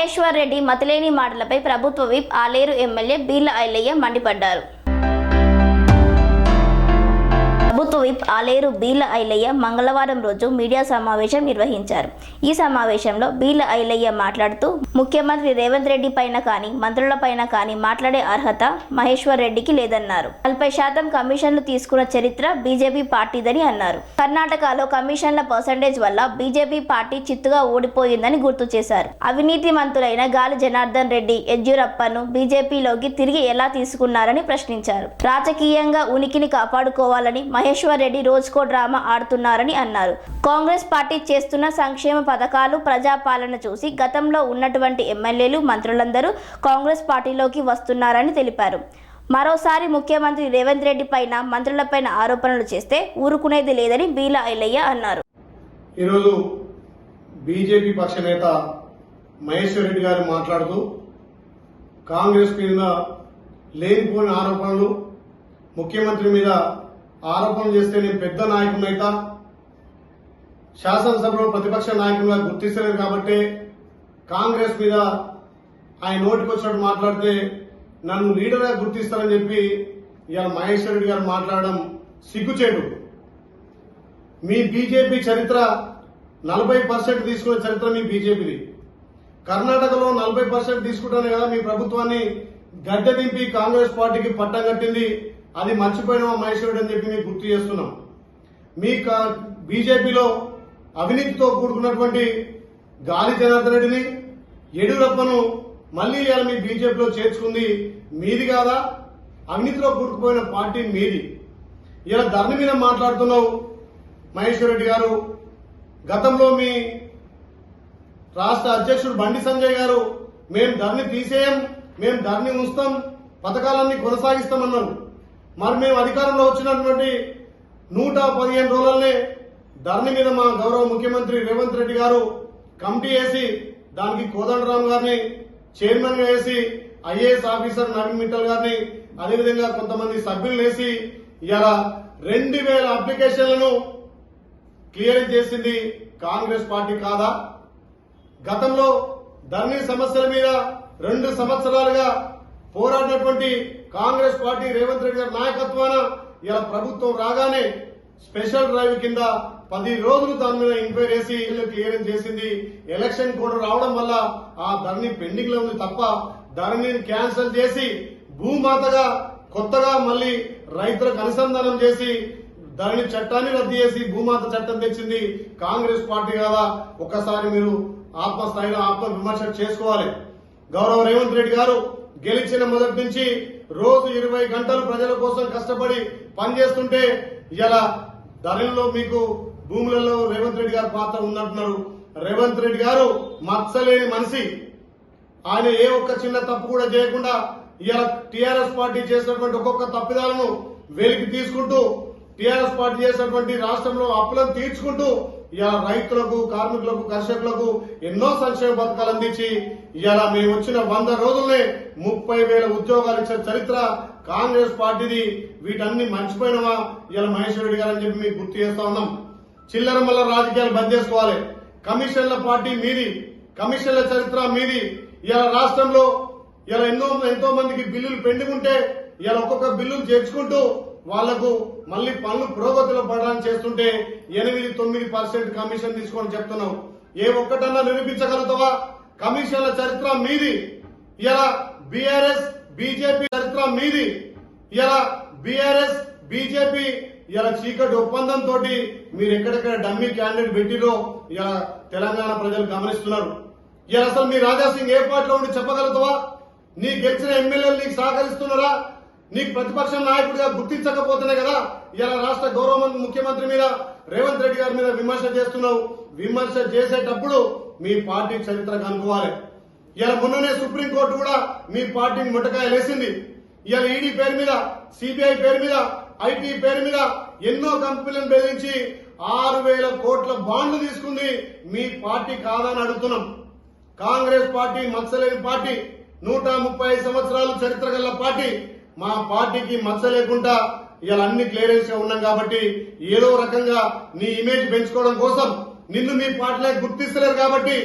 మహేశ్వర్ రెడ్డి మతిలేని మాటలపై ప్రభుత్వ విప్ ఆలేరు ఎమ్మెల్యే బీర్ల ఐలయ్య మండిపడ్డారు. ప్రభుత్వ విప్ ఆలేరు బీల ఐలయ్య మంగళవారం రోజు మీడియా సమావేశం నిర్వహించారు. ఈ సమావేశంలో బీల ఐలయ్య మాట్లాడుతూ ముఖ్యమంత్రి రేవంత్ రెడ్డి పైన కానీ మంత్రుల పైన కానీ మాట్లాడే అర్హత మహేశ్వర్ రెడ్డికి లేదన్నారు. నలభై శాతం కమిషన్లు తీసుకున్న చరిత్ర బీజేపీ పార్టీదని అన్నారు. కర్ణాటకలో కమిషన్ల పర్సంటేజ్ వల్ల బీజేపీ పార్టీ చిత్తుగా ఓడిపోయిందని గుర్తు చేశారు. అవినీతి మంత్రులైన గాలి జనార్దన్ రెడ్డి యడ్యూరప్పను బీజేపీలోకి తిరిగి ఎలా తీసుకున్నారని ప్రశ్నించారు. రాజకీయంగా ఉనికిని కాపాడుకోవాలని మహేశ్వర్ రెడ్డి రోజుకో డ్రామా ఆడుతున్నారని అన్నారు. కాంగ్రెస్ పార్టీ చేస్తున్న సంక్షేమ పథకాలు ప్రజాపాలన చూసి గతంలో ఉన్నటువంటి ఎమ్మెల్యేలు మంత్రులందరూ కాంగ్రెస్ పార్టీలోకి వస్తున్నారని తెలిపారు. మరోసారి ముఖ్యమంత్రి రేవంత్ రెడ్డి పైన మంత్రులపైన ఆరోపణలు చేస్తే ఊరుకునేది లేదని బీలా ఐలయ్య అన్నారు. ఈరోజు బీజేపీ పక్ష నేత మహేశ్వర్ రెడ్డి గారు మాట్లాడుతూ కాంగ్రెస్ మీద లేనిపోని ఆరోపణలు ముఖ్యమంత్రి మీద ఆరోపణలు చేస్తే నేను పెద్ద నాయకునైతా శాసనసభలో ప్రతిపక్ష నాయకులుగా గుర్తిస్తలేదు కాబట్టి కాంగ్రెస్ మీద ఆయన నోటికి వచ్చినట్టు మాట్లాడితే నన్ను లీడర్గా గుర్తిస్తారని చెప్పి ఇవాళ మహేశ్వర్ రెడ్డి గారు మాట్లాడడం సిగ్గుచేటు. మీ బీజేపీ చరిత్ర నలభై పర్సెంట్ తీసుకునే చరిత్ర మీ బీజేపీది. కర్ణాటకలో నలభై పర్సెంట్ తీసుకుంటానే కదా మీ ప్రభుత్వాన్ని గడ్డ దింపి కాంగ్రెస్ పార్టీకి పట్టం కట్టింది అది మర్చిపోయిన మహేశ్వరుడు అని చెప్పి మీకు గుర్తు చేస్తున్నాం. మీ కా- బీజేపీలో అవినీతితో కూడుకున్నటువంటి గాలి జనార్దన్ రెడ్డిని యడ్యూరప్పను మళ్ళీ ఇవాళ మీ బీజేపీలో చేర్చుకుంది మీది కాదా? అవినీతిలో కూడుకుపోయిన పార్టీ మీది. ఇలా ధరణి మీద మాట్లాడుతున్నావు మహేశ్వర్ రెడ్డి గారు. గతంలో మీ రాష్ట్ర అధ్యక్షుడు బండి సంజయ్ గారు మేము ధరణి తీసేయం మేము ధరణి ఉంచుతాం పథకాలన్నీ కొనసాగిస్తామన్నారు. మరి మేము అధికారంలో వచ్చినటువంటి నూట పదిహేను రోజులనే ధరణి మీద మా గౌరవ ముఖ్యమంత్రి రేవంత్ రెడ్డి గారు కమిటీ వేసి దానికి కోదండరామ్ గారిని చైర్మన్గా వేసి ఐఏఎస్ ఆఫీసర్ నవీన్ మిట్టల్ గారిని అదేవిధంగా కొంతమంది సభ్యులు వేసి ఇలా రెండు వేల అప్లికేషన్లను క్లియర్ చేసింది కాంగ్రెస్ పార్టీ కాదా? గతంలో ధరణి సమస్యల మీద రెండు సంవత్సరాలుగా పోరాడినటువంటి కాంగ్రెస్ పార్టీ రేవంత్ రెడ్డి గారి నాయకత్వాన ఇలా ప్రభుత్వం రాగానే స్పెషల్ డ్రైవ్ కింద పది రోజులు దాని మీద ఎంక్వైరీ చేసి క్లియరెన్స్ చేసింది. ఎలక్షన్ కూడా రావడం వల్ల ఆ ధరని పెండింగ్లో ఉంది తప్ప ధరని క్యాన్సిల్ చేసి భూమాతగా కొత్తగా మళ్ళీ రైతులకు అనుసంధానం చేసి ధరణి చట్టాన్ని రద్దు చేసి భూమాత చట్టం తెచ్చింది కాంగ్రెస్ పార్టీ కదా. ఒక్కసారి మీరు ఆత్మస్థాయిలో ఆత్మ విమర్శ చేసుకోవాలి. గౌరవ రేవంత్ రెడ్డి గారు గెలిచిన మొదటి నుంచి రోజు ఇరవై గంటలు ప్రజల కోసం కష్టపడి పనిచేస్తుంటే ఇలా ధరల్లో మీకు భూములలో రేవంత్ రెడ్డి గారి పాత్ర ఉందంటున్నారు. రేవంత్ రెడ్డి గారు మచ్చలేని మనిషి. ఆయన ఏ ఒక్క చిన్న తప్పు కూడా చేయకుండా ఇలా టీఆర్ఎస్ పార్టీ చేసినటువంటి ఒక్కొక్క తప్పిదాలను వెలికి తీసుకుంటూ టీఆర్ఎస్ పార్టీ చేసినటువంటి రాష్ట్రంలో అప్పులను తీర్చుకుంటూ ఇలా రైతులకు కార్మికులకు కర్షకులకు ఎన్నో సంక్షేమ పథకాలు అందించి ఇలా మేము వచ్చిన వంద రోజులనే ముప్పై వేల ఉద్యోగాలు ఇచ్చిన చరిత్ర కాంగ్రెస్ పార్టీది వీటన్ని మర్చిపోయినవా ఇలా మహేశ్వర రెడ్డి గారు అని చెప్పి మీకు గుర్తు చేస్తా ఉన్నాం. చిల్లర మల్ల రాజకీయాలు బంద్ చేసుకోవాలి. కమిషన్ల పార్టీ మీది కమిషన్ల చరిత్ర మీది. ఇలా రాష్ట్రంలో ఇలా ఎన్నో ఎంతో మందికి బిల్లులు పెండింగ్ ఉంటే ఇలా ఒక్కొక్క బిల్లులు చేర్చుకుంటూ వాళ్ళకు మళ్ళీ పనులు పురోగతిలో పడడానికి చేస్తుంటే ఎనిమిది తొమ్మిది పర్సెంట్ కమిషన్ తీసుకొని చెప్తున్నావు ఏ ఒక్కటన్నా నిరూపించగలుగుతావా? కమిషన్ల చరిత్ర మీది. ఇలా బీఆర్ఎస్ బీజేపీ చరిత్ర మీది. ఇలా బీఆర్ఎస్ బీజేపీ ఇలా చీకటి ఒప్పందం తోటి మీరు ఎక్కడెక్కడ డమ్మీ క్యాండిడేట్ పెట్టిరో ఇలా తెలంగాణ ప్రజలు గమనిస్తున్నారు. ఇలా అసలు మీ రాజాసింగ్ ఏ పార్టీలో ఉండి చెప్పగలుగుతావా? నీ గెలిచిన ఎమ్మెల్యేలు నీకు సహకరిస్తున్నారా? నీకు ప్రతిపక్ష నాయకుడిగా గుర్తించకపోతేనే కదా ఇలా రాష్ట్ర గౌరవ ముఖ్యమంత్రి మీద రేవంత్ రెడ్డి గారి మీద విమర్శ చేస్తున్నావు. విమర్శ చేసేటప్పుడు మీ పార్టీ చరిత్రకు అనుకోవాలి. ఇలా మొన్ననే సుప్రీంకోర్టు కూడా మీ పార్టీని ముట్టకాయలేసింది లేసింది ఈడీ పేరు మీద సిబిఐ పేరు మీద ఐటీ పేరు మీద ఎన్నో కంపెనీలను బెదిరించి ఆరు వేల కోట్ల బాండ్లు తీసుకుంది మీ పార్టీ కాదని అడుగుతున్నాం. కాంగ్రెస్ పార్టీ మత్సలేని పార్టీ నూట ముప్పై ఐదు సంవత్సరాలు చరిత్ర గల పార్టీ మా పార్టీకి మచ్చ లేకుండా ఇవాళ అన్ని క్లియరెన్స్గా ఉన్నాం కాబట్టి ఏదో రకంగా నీ ఇమేజ్ పెంచుకోవడం కోసం నిన్ను మీ పార్టీలో గుర్తిస్తలేరు కాబట్టి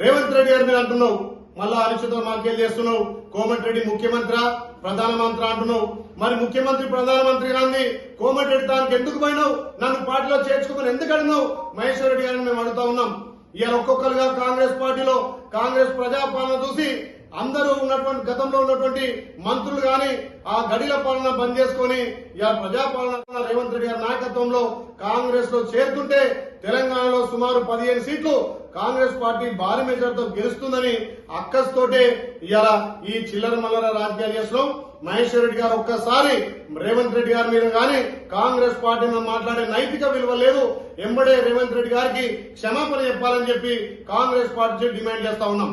రేవంత్ రెడ్డి గారి మీద అంటున్నావు. మళ్ళా అనిశ్చిత మార్కెట్ చేస్తున్నావు? కోమటిరెడ్డి ముఖ్యమంత్రి ప్రధానమంత్రి అంటున్నావు. మరి ముఖ్యమంత్రి ప్రధానమంత్రి గారిని కోమటిరెడ్డి దానికి ఎందుకు పోయినావు? నన్ను పార్టీలో చేర్చుకోమని ఎందుకు అడిగినావు? మహేశ్వర రెడ్డి గారిని మేము అడుగుతా ఉన్నాం. ఇవాళ ఒక్కొక్కరుగా కాంగ్రెస్ పార్టీలో కాంగ్రెస్ ప్రజాపాలన చూసి అందరూ ఉన్నటువంటి గతంలో ఉన్నటువంటి మంత్రులు గాని ఆ గడిల పాలన బంద్ చేసుకొని ఇక ప్రజాపాలన రేవంత్ రెడ్డి గారి నాయకత్వంలో కాంగ్రెస్లో చేరుతుంటే తెలంగాణలో సుమారు పదిహేను సీట్లు కాంగ్రెస్ పార్టీ భారీ మెజార్టీతో గెలుస్తుందని అక్కస్తోటే ఇలా ఈ చిల్లర మల్లర రాజకీయాలు చేస్తున్నాం. మహేశ్వర్ రెడ్డి గారు ఒక్కసారి రేవంత్ రెడ్డి గారి మీద కానీ కాంగ్రెస్ పార్టీ మీద మాట్లాడే నైతిక విలువ లేదు. ఎంబడే రేవంత్ రెడ్డి గారికి క్షమాపణ చెప్పాలని చెప్పి కాంగ్రెస్ పార్టీ డిమాండ్ చేస్తా ఉన్నాం.